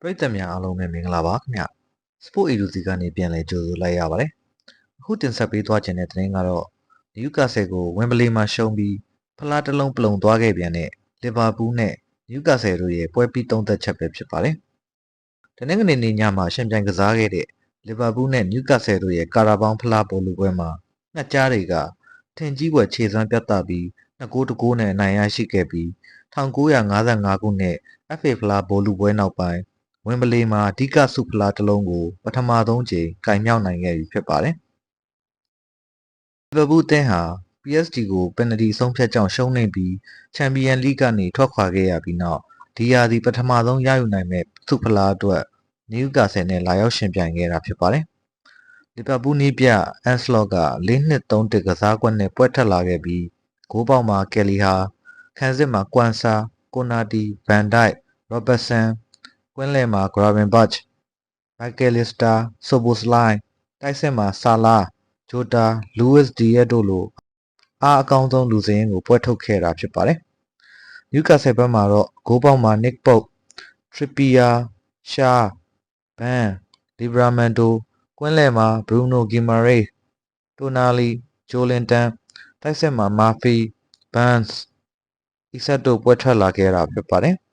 ပရိသတ်များအားလုံးပဲမင်္ဂလာပါခင်ဗျ Sport Agency ကနေပြန်လည်ကြိုဆိုလိုက်ရပါတယ်အခုတင်ဆက်ပေးသွားခြင်းတဲ့သတင်းကတော့နယူကာဆယ်ကိုဝင်ဘလီမှာရှုံးပြီးဖလားတစ်လုံးပလုံသွားခဲ့ပြန်တဲ့လီဗာပူးနဲ့နယူကာဆယ်တို့ရဲ့ပွဲပြီးသုံးသက်ချက်ပဲဖြစ်ပါတယ်တနင်္ဂနွေနေ့ညမှာရှင်ပြိုင်ကစားခဲ့တဲ့လီဗာပူးနဲ့နယူကာဆယ်တို့ရဲ့ကာရာဘောင်းဖလားဘောလုံးပွဲမှာငှက်ကြားတွေကထင်ကြီးပွဲခြေစွမ်းပြတ်သားပြီး2ဂိုးတဂိုးနဲ့အနိုင်ရရှိခဲ့ပြီး1955ခုနှစ် FA ဖလားဘောလုံးပွဲနောက်ပိုင်း ဝင်းဘလီမှာအဓိကဆုဖလားတစ်လုံးကိုပထမဆုံးကြိမ်ကင်မြောက်နိုင်ခဲ့ပြီဖြစ်ပါတယ်။လီဗာပူးအသင်းဟာ PSG ကိုပယ်နတီဆုံးဖြတ်ကြောင့်ရှုံးနိမ့်ပြီးချန်ပီယံလိကနေထွက်ခွာခဲ့ရပြီးနောက်ဒီယာဒီပထမဆုံးရယူနိုင်မဲ့ဆုဖလားအတွက်နယူကာဆယ်နဲ့လာရောက်ရှင်ပြိုင်ခဲ့တာဖြစ်ပါတယ်။လီဗာပူးနီးပြအန်စလော့က၄နှစ်၃တစ်ကစားကွက်နဲ့ပွဲထက်လာခဲ့ပြီးဂိုးပေါက်မှာကယ်လီဟာခန်းစစ်မှာကွမ်ဆာကိုနာတီဗန်ဒိုက်ရောဘတ်ဆန် ကွင်းလယ်မှာ Gravenberch, McAllister, Szoboszlai တိုက်စစ်မှာဆာလာဂျိုတာလူးဝစ်ဒီယက်တို့လိုအားအကောင်းဆုံးလူစင်းကိုပွဲထုတ်ခဲ့တာဖြစ်ပါတယ်။နယူကာဆယ်ဘက်မှာတော့ဂိုးပေါက်မှာ Nick Pope, Trippier, Shaw, Van, Livramento ကွင်းလယ်မှာ Bruno Guimaraes, Tonali, Joelinton တိုက်စစ်မှာ Murphy, Burns, Isak တို့ပွဲထွက်လာခဲ့တာဖြစ်ပါတယ်။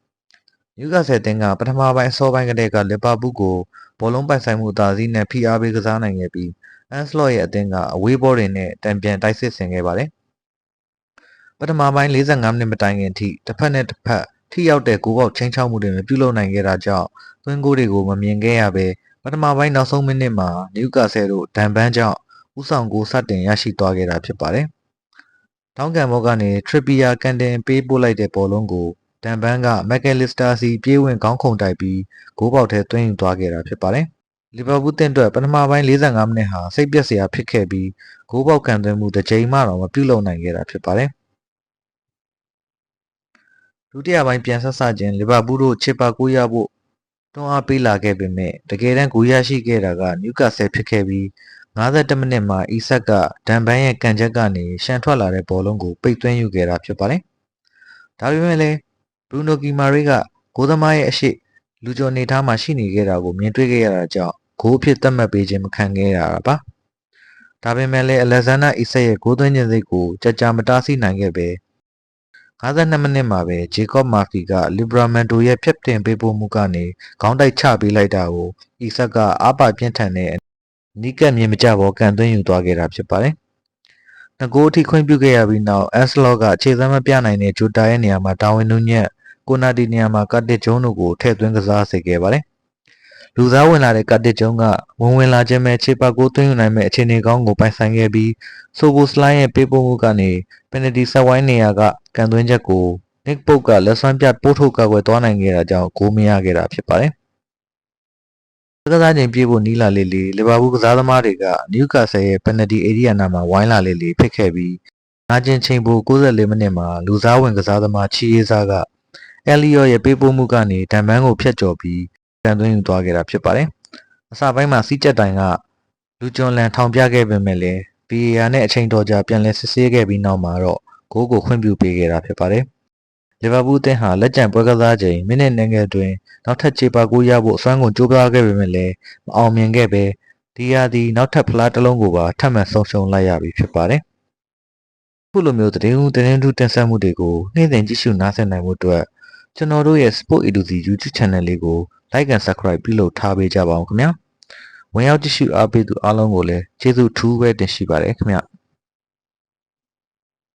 နယူကာဆယ်တင်ကပထမပိုင်းအစောပိုင်းကတည်းကလီဗာပူးကိုဘောလုံးပိုင်ဆိုင်မှုအသာစီးနဲ့ဖိအားပေးကစားနိုင်ခဲ့ပြီးအန်စလော့ရဲ့အသင်းကအဝေးဘောတွေနဲ့တံပြန်တိုက်စစ်ဆင်ခဲ့ပါတယ်။ပထမပိုင်း45မိနစ်မတိုင်ခင်အထိတစ်ဖက်နဲ့တစ်ဖက်ထိရောက်တဲ့ဂိုးပေါက်ချင်းချောက်မှုတွေမပြုလုပ်နိုင်ခဲ့တာကြောင့်သွင်းဂိုးတွေကိုမမြင်ခဲ့ရဘဲပထမပိုင်းနောက်ဆုံးမိနစ်မှာနယူကာဆယ်တို့ဒဏ်ပန်းကြောင့်ဥဆောင်ဂိုးစတင်ရရှိသွားခဲ့တာဖြစ်ပါတယ်။တောင်းကန်ဘောကနေထရစ်ပီယာကန်တင်ပေးပို့လိုက်တဲ့ဘောလုံးကို ဒန်ဘန်းကမက်ကယ်လစ္စတာစီပြေးဝင်ခေါင်းခုန်တိုက်ပြီးဂိုးပေါက်ထဲသွင်းယူသွားခဲ့တာဖြစ်ပါတယ်။လီဗာပူးတင်အတွက်ပထမပိုင်း45မိနစ်ဟာစိတ်ပျက်စရာဖြစ်ခဲ့ပြီးဂိုးပေါက်ခံသွင်းမှုတစ်ကြိမ်မှတော့မပြုလုပ်နိုင်ခဲ့တာဖြစ်ပါတယ်။ဒုတိယပိုင်းပြန်ဆက်ဆခြင်းလီဗာပူးတို့ချစ်ပါကိုရဖို့တွန်းအားပေးလာခဲ့ပေမဲ့တကယ်တမ်းဂိုးရရှိခဲ့တာကနယူကာဆယ်ဖြစ်ခဲ့ပြီး52မိနစ်မှာအီဆက်ကဒန်ဘန်းရဲ့ကန်ချက်ကနေရှန်ထွက်လာတဲ့ဘောလုံးကိုပိတ်သွင်းယူခဲ့တာဖြစ်ပါတယ်။ဒါပေမဲ့လည်း ဘရူနိုကီမာရီကဂိုးသမားရဲ့အရှိလူကျော်နေသားမှာရှိနေခဲ့တာကိုမြင်တွေ့ခဲ့ရတာကြောင့်ဂိုးအဖြစ်သတ်မှတ်ပေးခြင်းမခံခဲ့ရတာပါ။ဒါပေမဲ့လည်းအလက်ဇန်ဒါအီဆက်ရဲ့ဂိုးသွင်းခြင်းစိတ်ကိုကြကြမတားဆီးနိုင်ခဲ့ပဲ52မိနစ်မှာပဲဂျေကော့မာဖီကလီဘရာမန်တိုရဲ့ဖျက်တင်ပေးပို့မှုကနေခေါင်းတိုက်ချပေးလိုက်တာကိုအီဆက်ကအားပါပြင်းထန်တဲ့နီးကပ်မြင်မကြဘောကန်သွင်းယူသွားခဲ့တာဖြစ်ပါတယ်။ငကိုးအထိခွင့်ပြုခဲ့ရပြီးနောက်အက်စလော့ကခြေစမ်းမပြနိုင်တဲ့ဂျိုတာရဲ့နေရာမှာဒါဝင်နူးညက် ကိုနာဒီနေရာမှာကတ်တစ်ဂျုံတို့ကိုထည့်သွင်းကစားစေခဲ့ပါတယ်။လူသားဝင်လာတဲ့ကတ်တစ်ဂျုံကဝင်ဝင်လာခြင်းပဲခြေပတ်ကိုသွင်းယူနိုင်မဲ့အခြေအနေကောင်းကိုပိုင်ဆိုင်ခဲ့ပြီးဆိုဘိုစလိုင်းရဲ့ပေးပို့မှုကနေပယ်နတီဆက်ဝိုင်းနေရာကကန်သွင်းချက်ကိုနစ်ပုတ်ကလက်စွမ်းပြပို့ထုတ်ကာကွယ်သွားနိုင်ခဲ့တာကြောင့်ဂိုးမရခဲ့တာဖြစ်ပါတယ်။ကစားချိန်ပြေးဖို့နီးလာလေးလေးလီဗာပူးကစားသမားတွေကနယူကာဆယ်ရဲ့ပယ်နတီအေရီယာနာမှာဝိုင်းလာလေးလေးဖြစ်ခဲ့ပြီးနာကျင်ချိန်ပို94မိနစ်မှာလူစားဝင်ကစားသမားချီရေးစားက အဲလီယော့ရဲ့ပေးပို့မှုကနေဒန်ဘန်းကိုဖျက်ကျော်ပြီးကန်သွင်းယူသွားခဲ့တာဖြစ်ပါတယ်။အစပိုင်းမှာစီးချက်တိုင်ကလူကျွန်းလန်ထောင်ပြခဲ့ပေမဲ့လည်း VAR နဲ့အချိန်တော်ကြာပြန်လည်စစ်ဆေးခဲ့ပြီးနောက်မှာတော့ဂိုးကိုခွင့်ပြုပေးခဲ့တာဖြစ်ပါတယ်။လီဗာပူးအသင်းဟာလက်ကျန်ပွဲကစားချိန်မိနစ်နှငယ်တွင်နောက်ထပ်ခြေပါကိုရဖို့အစွမ်းကုန်ကြိုးပမ်းခဲ့ပေမဲ့လည်းမအောင်မြင်ခဲ့ပဲဒီယာဒီနောက်ထပ်ဖလားတစ်လုံးကိုပါထပ်မံဆုံးရှုံးလိုက်ရပြီဖြစ်ပါတယ်။ခုလိုမျိုးသတင်းဦးသတင်းထူးတင်ဆက်မှုတွေကိုနေ့စဉ်ကြည့်ရှုနားဆင်နိုင်မှုအတွက် ကျွန်တော်တို့ရဲ့ Sport Eduzi YouTube Channel လေးကို Like and Subscribe ပြုလုပ်ထားပေးကြပါဦးခင်ဗျာဝင်ရောက်ကြည့်ရှုအားပေးသူအားလုံးကိုလည်းကျေးဇူးထူးပဲတင်ရှိပါတယ်ခင်ဗျာ